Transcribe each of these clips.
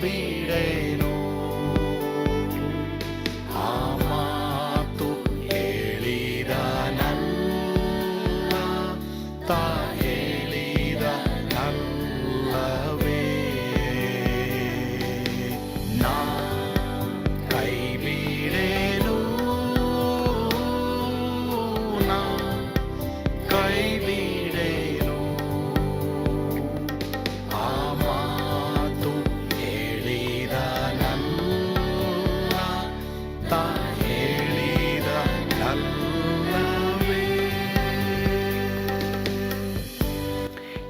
be.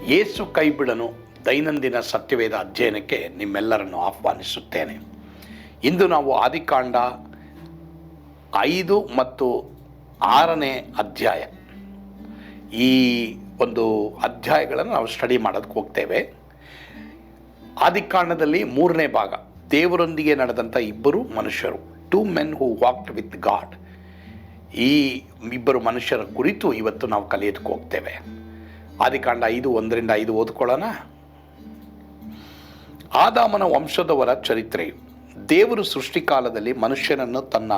ಯೇಸು ಕೈಬಿಡನು ದೈನಂದಿನ ಸತ್ಯವೇದ ಅಧ್ಯಯನಕ್ಕೆ ನಿಮ್ಮೆಲ್ಲರನ್ನು ಆಹ್ವಾನಿಸುತ್ತೇನೆ. ಇಂದು ನಾವು ಆದಿಕಾಂಡ ಐದು ಮತ್ತು ಆರನೇ ಅಧ್ಯಾಯ. ಈ ಒಂದು ಅಧ್ಯಾಯಗಳನ್ನು ನಾವು ಸ್ಟಡಿ ಮಾಡೋದಕ್ಕೆ ಹೋಗ್ತೇವೆ. ಆದಿಕಾಂಡದಲ್ಲಿ ಮೂರನೇ ಭಾಗ, ದೇವರೊಂದಿಗೆ ನಡೆದಂಥ ಇಬ್ಬರು ಮನುಷ್ಯರು two men who walked with God ಈ ಇಬ್ಬರು ಮನುಷ್ಯರ ಕುರಿತು ಇವತ್ತು ನಾವು ಕಲಿಯೋದಕ್ಕೆ ಹೋಗ್ತೇವೆ. ಆದಿಕಾಂಡ ಐದು ಒಂದರಿಂದ ಐದು ಓದ್ಕೊಳ್ಳೋಣ. ಆದಾಮನ ವಂಶದವರ ಚರಿತ್ರೆ. ದೇವರು ಸೃಷ್ಟಿಕಾಲದಲ್ಲಿ ಮನುಷ್ಯನನ್ನು ತನ್ನ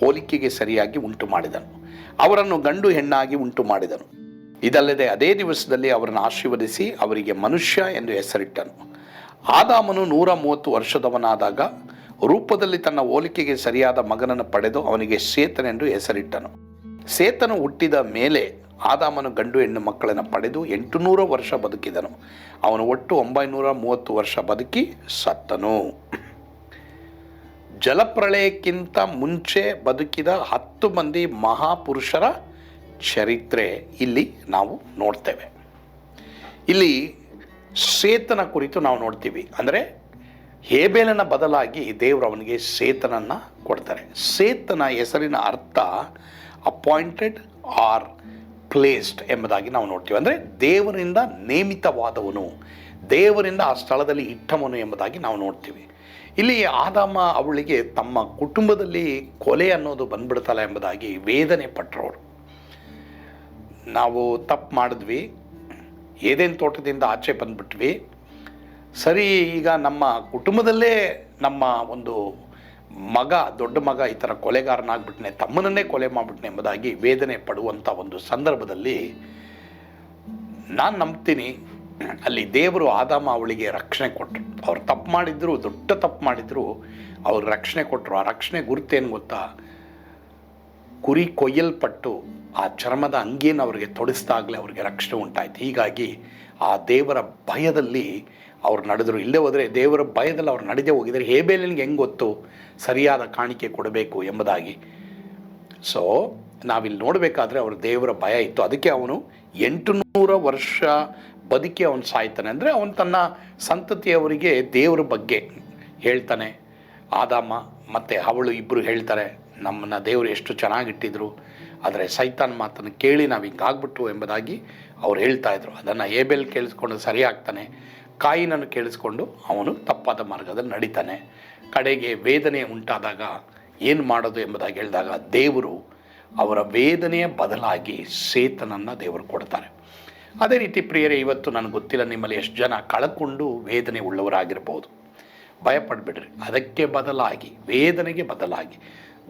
ಹೋಲಿಕೆಗೆ ಸರಿಯಾಗಿ ಉಂಟು ಮಾಡಿದನು. ಅವರನ್ನು ಗಂಡು ಹೆಣ್ಣಾಗಿ ಉಂಟು ಮಾಡಿದನು. ಇದಲ್ಲದೆ ಅದೇ ದಿವಸದಲ್ಲಿ ಅವರನ್ನು ಆಶೀರ್ವದಿಸಿ ಅವರಿಗೆ ಮನುಷ್ಯ ಎಂದು ಹೆಸರಿಟ್ಟನು. ಆದಾಮನು ನೂರ ಮೂವತ್ತು ವರ್ಷದವನಾದಾಗ ರೂಪದಲ್ಲಿ ತನ್ನ ಹೋಲಿಕೆಗೆ ಸರಿಯಾದ ಮಗನನ್ನು ಪಡೆದು ಅವನಿಗೆ ಸೇತನೆಂದು ಹೆಸರಿಟ್ಟನು. ಸೇತನು ಹುಟ್ಟಿದ ಮೇಲೆ ಆದಾಮನು ಗಂಡು ಹೆಣ್ಣು ಮಕ್ಕಳನ್ನು ಪಡೆದು ಎಂಟುನೂರು ವರ್ಷ ಬದುಕಿದನು. ಅವನು ಒಟ್ಟು ಒಂಬೈನೂರ ಮೂವತ್ತು ವರ್ಷ ಬದುಕಿ ಸತ್ತನು. ಜಲಪ್ರಳಯಕ್ಕಿಂತ ಮುಂಚೆ ಬದುಕಿದ ಹತ್ತು ಮಂದಿ ಮಹಾಪುರುಷರ ಚರಿತ್ರೆ ಇಲ್ಲಿ ನಾವು ನೋಡ್ತೇವೆ. ಇಲ್ಲಿ ಸೇತನ ಕುರಿತು ನಾವು ನೋಡ್ತೀವಿ. ಅಂದರೆ ಹೇಬೇಲನ ಬದಲಾಗಿ ದೇವರು ಅವನಿಗೆ ಸೇತನನ್ನು ಕೊಡ್ತಾರೆ. ಸೇತನ ಹೆಸರಿನ ಅರ್ಥ ಅಪಾಯಿಂಟೆಡ್ ಆರ್ ಪ್ಲೇಸ್ಡ್ ಎಂಬುದಾಗಿ ನಾವು ನೋಡ್ತೀವಿ. ಅಂದರೆ ದೇವರಿಂದ ನೇಮಿತವಾದವನು, ದೇವರಿಂದ ಆ ಸ್ಥಳದಲ್ಲಿ ಇಟ್ಟವನು ಎಂಬುದಾಗಿ ನಾವು ನೋಡ್ತೀವಿ. ಇಲ್ಲಿ ಆದಾಮ ಅವಳಿಗೆ ತಮ್ಮ ಕುಟುಂಬದಲ್ಲಿ ಕೊಲೆ ಅನ್ನೋದು ಬಂದ್ಬಿಡ್ತಲ್ಲ ಎಂಬುದಾಗಿ ವೇದನೆ ಪಟ್ಟರವರು ನಾವು ತಪ್ಪು ಮಾಡಿದ್ವಿ, ಏದೇನು ತೋಟದಿಂದ ಆಚೆ ಬಂದ್ಬಿಟ್ವಿ. ಸರಿ, ಈಗ ನಮ್ಮ ಕುಟುಂಬದಲ್ಲೇ ನಮ್ಮ ಒಂದು ಮಗ, ದೊಡ್ಡ ಮಗ ಈ ಥರ ಕೊಲೆಗಾರನಾಗ್ಬಿಟ್ನೆ, ತಮ್ಮನನ್ನೇ ಕೊಲೆ ಮಾಡಿಬಿಟ್ನೆ ಎಂಬುದಾಗಿ ವೇದನೆ ಪಡುವಂಥ ಒಂದು ಸಂದರ್ಭದಲ್ಲಿ ನಾನು ನಂಬ್ತೀನಿ. ಅಲ್ಲಿ ದೇವರು ಆದಾಮ ಅವಳಿಗೆ ರಕ್ಷಣೆ ಕೊಟ್ಟರು ಅವ್ರು ತಪ್ಪು ಮಾಡಿದ್ರು, ದೊಡ್ಡ ತಪ್ಪು ಮಾಡಿದ್ರು, ಅವ್ರು ರಕ್ಷಣೆ ಕೊಟ್ಟರು ಆ ರಕ್ಷಣೆ ಗುರುತೇನು ಗೊತ್ತಾ? ಕುರಿ ಕೊಯ್ಯಲ್ಪಟ್ಟು ಆ ಚರ್ಮದ ಅಂಗಿಯನ್ನು ಅವರಿಗೆ ತೊಡಿಸಿದಾಗಲೇ ಅವರಿಗೆ ರಕ್ಷಣೆ ಉಂಟಾಯಿತು. ಹೀಗಾಗಿ ಆ ದೇವರ ಭಯದಲ್ಲಿ ಅವ್ರು ನಡೆದರು. ಇಲ್ಲೇ ಹೋದರೆ ದೇವರ ಭಯದಲ್ಲಿ ಅವ್ರು ನಡೆದೇ ಹೋಗಿದ್ದಾರೆ. ಹೇಬೇಲಿನಿಗೆ ಹೆಂಗೆ ಗೊತ್ತು? ಸರಿಯಾದ ಕಾಣಿಕೆ ಕೊಡಬೇಕು ಎಂಬುದಾಗಿ. ಸೊ ನಾವಿಲ್ಲಿ ನೋಡಬೇಕಾದ್ರೆ ಅವ್ರ ದೇವರ ಭಯ ಇತ್ತು. ಅದಕ್ಕೆ ಅವನು ಎಂಟು ನೂರ ವರ್ಷ ಬದುಕಿ ಅವನು ಸಾಯ್ತಾನೆ. ಅಂದರೆ ಅವನು ತನ್ನ ಸಂತತಿಯವರಿಗೆ ದೇವರ ಬಗ್ಗೆ ಹೇಳ್ತಾನೆ. ಆದಾಮ ಮತ್ತು ಅವಳು ಇಬ್ಬರು ಹೇಳ್ತಾರೆ, ನಮ್ಮನ್ನು ದೇವರು ಎಷ್ಟು ಚೆನ್ನಾಗಿಟ್ಟಿದ್ರು. ಆದರೆ ಸೈತಾನ್ ಮಾತನ್ನು ಕೇಳಿ ನಾವು ಹಿಂಗಾಗ್ಬಿಟ್ಟು ಎಂಬುದಾಗಿ ಅವ್ರು ಹೇಳ್ತಾ ಇದ್ರು. ಅದನ್ನು ಏಬೆಲ್ ಕೇಳಿಸ್ಕೊಂಡು ಸರಿ ಆಗ್ತಾನೆ. ಕಾಯಿನನ್ನು ಕೇಳಿಸ್ಕೊಂಡು ಅವನು ತಪ್ಪಾದ ಮಾರ್ಗದಲ್ಲಿ ನಡೀತಾನೆ. ಕಡೆಗೆ ವೇದನೆ ಉಂಟಾದಾಗ ಏನು ಮಾಡೋದು ಎಂಬುದಾಗಿ ಹೇಳಿದಾಗ ದೇವರು ಅವರ ವೇದನೆಯ ಬದಲಾಗಿ ಸೇತನನ್ನು ದೇವರು ಕೊಡ್ತಾರೆ. ಅದೇ ರೀತಿ ಪ್ರಿಯರೇ, ಇವತ್ತು ನನಗೆ ಗೊತ್ತಿಲ್ಲ ನಿಮ್ಮಲ್ಲಿ ಎಷ್ಟು ಜನ ಕಳಕೊಂಡು ವೇದನೆ ಉಳ್ಳವರಾಗಿರ್ಬೋದು. ಭಯಪಡ್ಬಿಡ್ರಿ. ಅದಕ್ಕೆ ಬದಲಾಗಿ, ವೇದನೆಗೆ ಬದಲಾಗಿ,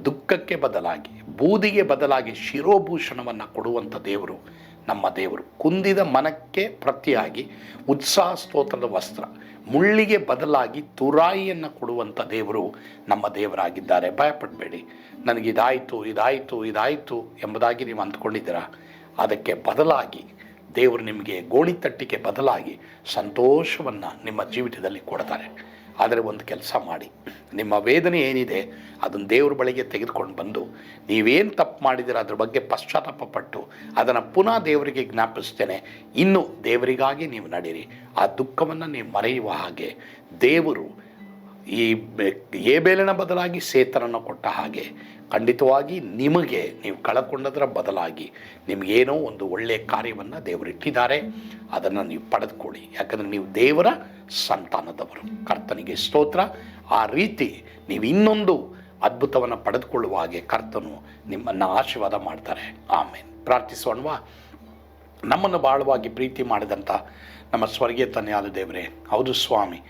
ದುಃಖಕ್ಕೆ ಬದಲಾಗಿ, ಬೂದಿಗೆ ಬದಲಾಗಿ ಶಿರೋಭೂಷಣವನ್ನು ಕೊಡುವಂಥ ದೇವರು ನಮ್ಮ ದೇವರು. ಕುಂದಿದ ಮನಕ್ಕೆ ಪ್ರತಿಯಾಗಿ ಉತ್ಸಾಹ ಸ್ತೋತ್ರದ ವಸ್ತ್ರ, ಮುಳ್ಳಿಗೆ ಬದಲಾಗಿ ತುರಾಯಿಯನ್ನು ಕೊಡುವಂಥ ದೇವರು ನಮ್ಮ ದೇವರಾಗಿದ್ದಾರೆ. ಭಯಪಡಬೇಡಿ. ನನಗಿದಾಯಿತು ಇದಾಯಿತು ಇದಾಯಿತು ಎಂಬುದಾಗಿ ನೀವು ಅಂದ್ಕೊಂಡಿದ್ದೀರಾ ಅದಕ್ಕೆ ಬದಲಾಗಿ ದೇವರು ನಿಮಗೆ ಗೋಣಿತಟ್ಟಿಗೆ ಬದಲಾಗಿ ಸಂತೋಷವನ್ನು ನಿಮ್ಮ ಜೀವಿತದಲ್ಲಿ ಕೊಡ್ತಾರೆ. ಆದರೆ ಒಂದು ಕೆಲಸ ಮಾಡಿ. ನಿಮ್ಮ ವೇದನೆ ಏನಿದೆ, ಅದನ್ನು ದೇವ್ರ ಬಳಿಗೆ ತೆಗೆದುಕೊಂಡು ಬಂದು, ನೀವೇನು ತಪ್ಪು ಮಾಡಿದಿರ ಅದ್ರ ಬಗ್ಗೆ ಪಶ್ಚಾತ್ತಾಪ ಪಟ್ಟು ಅದನ್ನು ಪುನಃ ದೇವರಿಗೆ ಜ್ಞಾಪಿಸ್ತೇನೆ. ಇನ್ನು ದೇವರಿಗಾಗಿ ನೀವು ನಡೀರಿ. ಆ ದುಃಖವನ್ನು ನೀವು ಮರೆಯುವ ಹಾಗೆ, ದೇವರು ಈ ಏಬೇಲಿನ ಬದಲಾಗಿ ಸೇತನನ್ನು ಕೊಟ್ಟ ಹಾಗೆ ಖಂಡಿತವಾಗಿ ನಿಮಗೆ ನೀವು ಕಳಕೊಂಡದರ ಬದಲಾಗಿ ನಿಮಗೇನೋ ಒಂದು ಒಳ್ಳೆಯ ಕಾರ್ಯವನ್ನು ದೇವರು ಇಟ್ಟಿದ್ದಾರೆ, ಅದನ್ನು ನೀವು ಪಡೆದುಕೊಳ್ಳಿ. ಯಾಕಂದರೆ ನೀವು ದೇವರ ಸಂತಾನದವರು. ಕರ್ತನಿಗೆ ಸ್ತೋತ್ರ. ಆ ರೀತಿ ನೀವು ಇನ್ನೊಂದು ಅದ್ಭುತವನ್ನು ಪಡೆದುಕೊಳ್ಳುವ ಹಾಗೆ ಕರ್ತನು ನಿಮ್ಮನ್ನು ಆಶೀರ್ವಾದ ಮಾಡ್ತಾರೆ. ಆಮೇಲೆ ಪ್ರಾರ್ಥಿಸೋಣವಾ? ನಮ್ಮನ್ನು ಬಾಳವಾಗಿ ಪ್ರೀತಿ ಮಾಡಿದಂಥ ನಮ್ಮ ಸ್ವರ್ಗೀಯ ತಂದೆಯಾದ ದೇವರೇ, ಹೌದು ಸ್ವಾಮಿ.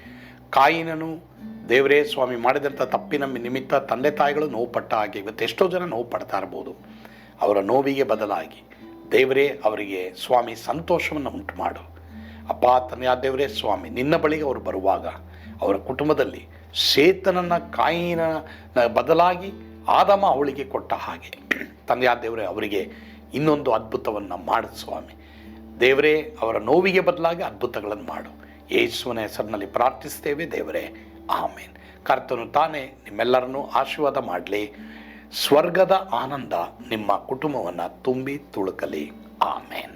ಕಾಯಿನನು ದೇವರೇ ಸ್ವಾಮಿ ಮಾಡಿದಂಥ ತಪ್ಪಿನ ನಿಮಿತ್ತ ತಂದೆ ತಾಯಿಗಳು ನೋವು ಪಟ್ಟ ಹಾಗೆ ಇವತ್ತು ಎಷ್ಟೋ ಜನ ನೋವು ಪಡ್ತಾ ಇರ್ಬೋದು. ಅವರ ನೋವಿಗೆ ಬದಲಾಗಿ ದೇವರೇ ಅವರಿಗೆ ಸ್ವಾಮಿ ಸಂತೋಷವನ್ನು ಉಂಟು ಮಾಡು. ಅಪ್ಪ ತನ್ನ ದೇವರೇ ಸ್ವಾಮಿ, ನಿನ್ನ ಬಳಿಗೆ ಅವರು ಬರುವಾಗ ಅವರ ಕುಟುಂಬದಲ್ಲಿ ಸೇತನನ್ನ ಕಾಯಿನ ಬದಲಾಗಿ ಆದಮ ಅವಳಿಗೆ ಕೊಟ್ಟ ಹಾಗೆ ತಂದೆಯ ದೇವರೇ ಅವರಿಗೆ ಇನ್ನೊಂದು ಅದ್ಭುತವನ್ನು ಮಾಡು ಸ್ವಾಮಿ. ದೇವರೇ ಅವರ ನೋವಿಗೆ ಬದಲಾಗಿ ಅದ್ಭುತಗಳನ್ನು ಮಾಡು. ಯೇಸುವಿನ ಹೆಸರಿನಲ್ಲಿ ಪ್ರಾರ್ಥಿಸ್ತೇವೆ ದೇವರೇ, ಆಮೇನ್. ಕರ್ತನು ತಾನೇ ನಿಮ್ಮೆಲ್ಲರನ್ನೂ ಆಶೀರ್ವಾದ ಮಾಡಲಿ. ಸ್ವರ್ಗದ ಆನಂದ ನಿಮ್ಮ ಕುಟುಂಬವನ್ನು ತುಂಬಿ ತುಳುಕಲಿ. ಆಮೇನ್.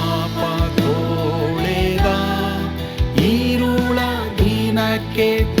ದಿನಕ್ಕೆ